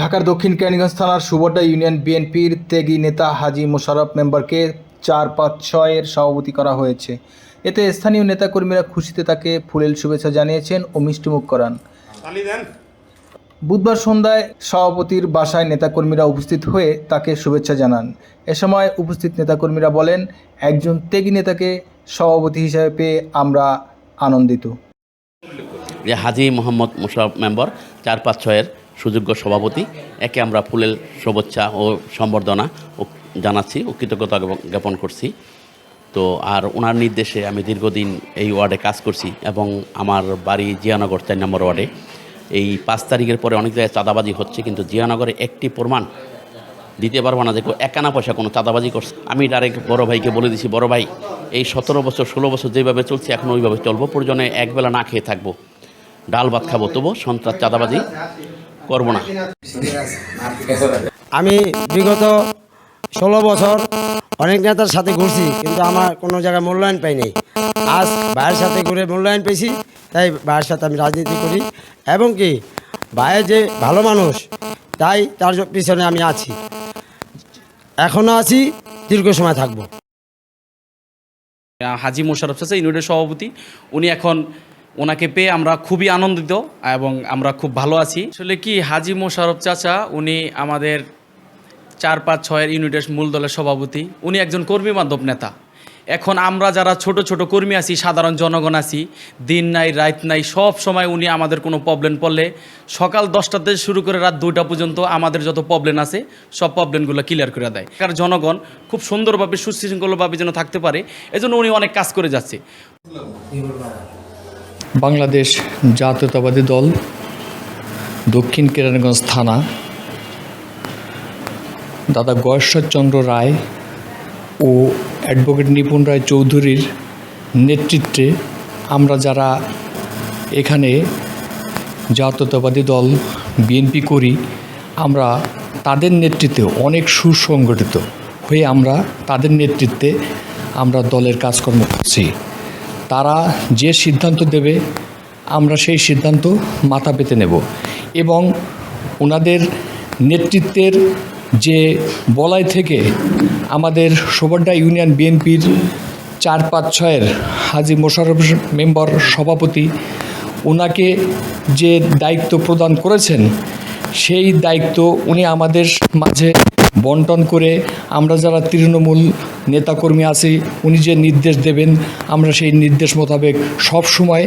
ঢাকার দক্ষিণ কেরানীগঞ্জ থানার সুবর্ণা ইউনিয়ন বিএনপির তেগি নেতা হাজি মোশাররফ মেম্বারকে চার পাঁচ ছয়ের সভাপতি করা হয়েছে। এতে স্থানীয় নেতাকর্মীরা খুশিতে তাকে ফুলেল শুভেচ্ছা জানিয়েছেন ও মিষ্টিমুখ করান। বুধবার সন্ধ্যায় সভাপতির বাসায় নেতাকর্মীরা উপস্থিত হয়ে তাকে শুভেচ্ছা জানান। এ সময় উপস্থিত নেতাকর্মীরা বলেন একজন তেগি নেতাকে সভাপতি হিসেবে পেয়ে আমরা আনন্দিত। যে হাজি মোহাম্মদ মোশারফ মেম্বার, চার পাঁচ ছয়ের সুযোগ্য সভাপতি। একে আমরা ফুলের শুভেচ্ছা ও সম্বর্ধনা জানাচ্ছি ও কৃতজ্ঞতা জ্ঞাপন- জ্ঞাপন করছি। তো আর ওনার নির্দেশে আমি দীর্ঘদিন এই ওয়ার্ডে কাজ করছি এবং আমার বাড়ি জিয়ানগর চার নম্বর ওয়ার্ডে। এই পাঁচ তারিখের পরে অনেক জায়গায় চাঁদাবাজি হচ্ছে, কিন্তু জিয়ানগরে একটি প্রমাণ দিতে পারব না যে একানা পয়সা কোনো চাঁদাবাজি করছে। আমি ডাইরেক্ট বড় ভাইকে বলে দিছি, বড় ভাই, এই সতেরো বছর, ষোলো বছর যেভাবে চলছে, এখন ওইভাবে চলবো। প্রয়োজনে একবেলা না খেয়ে থাকব। ডাল ভাত খাব তবু সন্ত্রাস চাঁদাবাজি করব না। আমি বিগত ষোলো বছর অনেক নেতার সাথে ঘুরছি কিন্তু আমার কোনো জায়গায় মূল্যায়ন পাইনি। আজ ভাইয়ের সাথে ঘুরে মূল্যায়ন পেয়েছি তাই ভাইয়ের সাথে আমি রাজনীতি করি। এবং কি ভাইয়ের যে ভালো মানুষ তাই তার পিছনে আমি আছি। এখনও আছি দীর্ঘ সময় থাকব। হাজি মোশারফ চাচা ইউনিটের সভাপতি। উনি এখন ওনাকে পেয়ে আমরা খুবই আনন্দিত এবং আমরা খুব ভালো আছি। আসলে কি হাজি মোশারফ চাচা উনি আমাদের চার পাঁচ ছয়ের ইউনিটের মূল দলের সভাপতি। উনি একজন কর্মী মাধ্যম নেতা। এখন আমরা যারা ছোট ছোট কর্মী আছি সাধারণ জনগণ আছি দিন নাই রাত নাই সব সময় উনি আমাদের কোনো প্রবলেম পড়লে সকাল দশটাতে শুরু করে রাত দুইটা পর্যন্ত আমাদের যত প্রবলেম আছে সব প্রবলেমগুলো ক্লিয়ার করে দেয়। কারণ জনগণ খুব সুন্দরভাবে সুশৃঙ্খলভাবে যেন থাকতে পারে এজন্য উনি অনেক কাজ করে যাচ্ছে। বাংলাদেশ জাতীয়তাবাদী দল, দক্ষিণ কেরানীগঞ্জ থানা, দাদা গয়েশ্বরচন্দ্র রায় ও অ্যাডভোকেট নিপুণ রায় চৌধুরীর নেতৃত্বে আমরা যারা এখানে জাতীয়তাবাদী দল, বিএনপি করি, আমরা তাদের নেতৃত্বে অনেক সুসংগঠিত হয়ে আমরা তাদের নেতৃত্বে আমরা দলের কাজকর্ম করছি। তারা যে সিদ্ধান্ত দেবে, আমরা সেই সিদ্ধান্ত মাথা পেতে নেব। এবং ওনাদের নেতৃত্বের যে বলয় থেকে আমাদের সোবাড্ডা ইউনিয়ন বিএনপির চার পাঁচ ছয়ের হাজি মোশাররফ মেম্বার সভাপতি ওনাকে যে দায়িত্ব প্রদান করেছেন, সেই দায়িত্ব উনি আমাদের মাঝে বন্টন করে আমরা যারা তৃণমূল নেতাকর্মী আছি, উনি যে নির্দেশ দেবেন, আমরা সেই নির্দেশ মোতাবেক সব সময়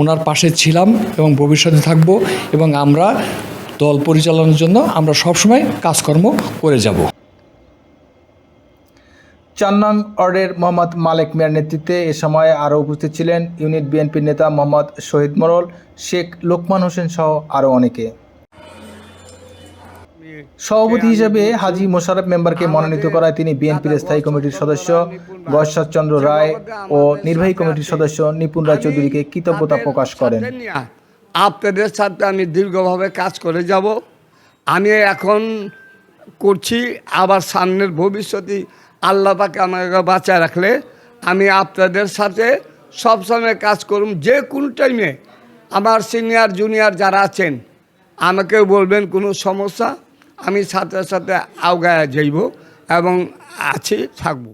ওনার পাশে ছিলাম এবং ভবিষ্যতে থাকব এবং আমরা দল পরিচালনার জন্য আমরা সবসময় কাজকর্ম করে যাব। চার নং ওয়ার্ডের মোহাম্মদ মালেক মিয়ার নেতৃত্বে এ সময় আরও উপস্থিত ছিলেন ইউনিট বিএনপির নেতা মোহাম্মদ শহীদ মোরল, শেখ লোকমান হোসেন সহ আরও অনেকে। সভাপতি হিসেবে হাজি মোশারফ মেম্বারকে মনোনীত করায় তিনি বিএনপির স্থায়ী কমিটির সদস্য গয়েশ্বরচন্দ্র রায়। ও নির্বাহী কমিটির সদস্য নিপুণ রায় চৌধুরীকে কৃতজ্ঞতা প্রকাশ করেন। আপনাদের সাথে আমি দীর্ঘভাবে কাজ করে যাব। আমি এখন করছি আবার সামনের ভবিষ্যতে আল্লাহ পাকে আমাকে বাঁচায় রাখলে আমি আপনাদের সাথে সবসময় কাজ করুম। যে কোন টাইমে আমার সিনিয়র জুনিয়র যারা আছেন আমাকে বলবেন কোনো সমস্যা। আমি সাথে সাথে আওগায় যাইব এবং আছি থাকব।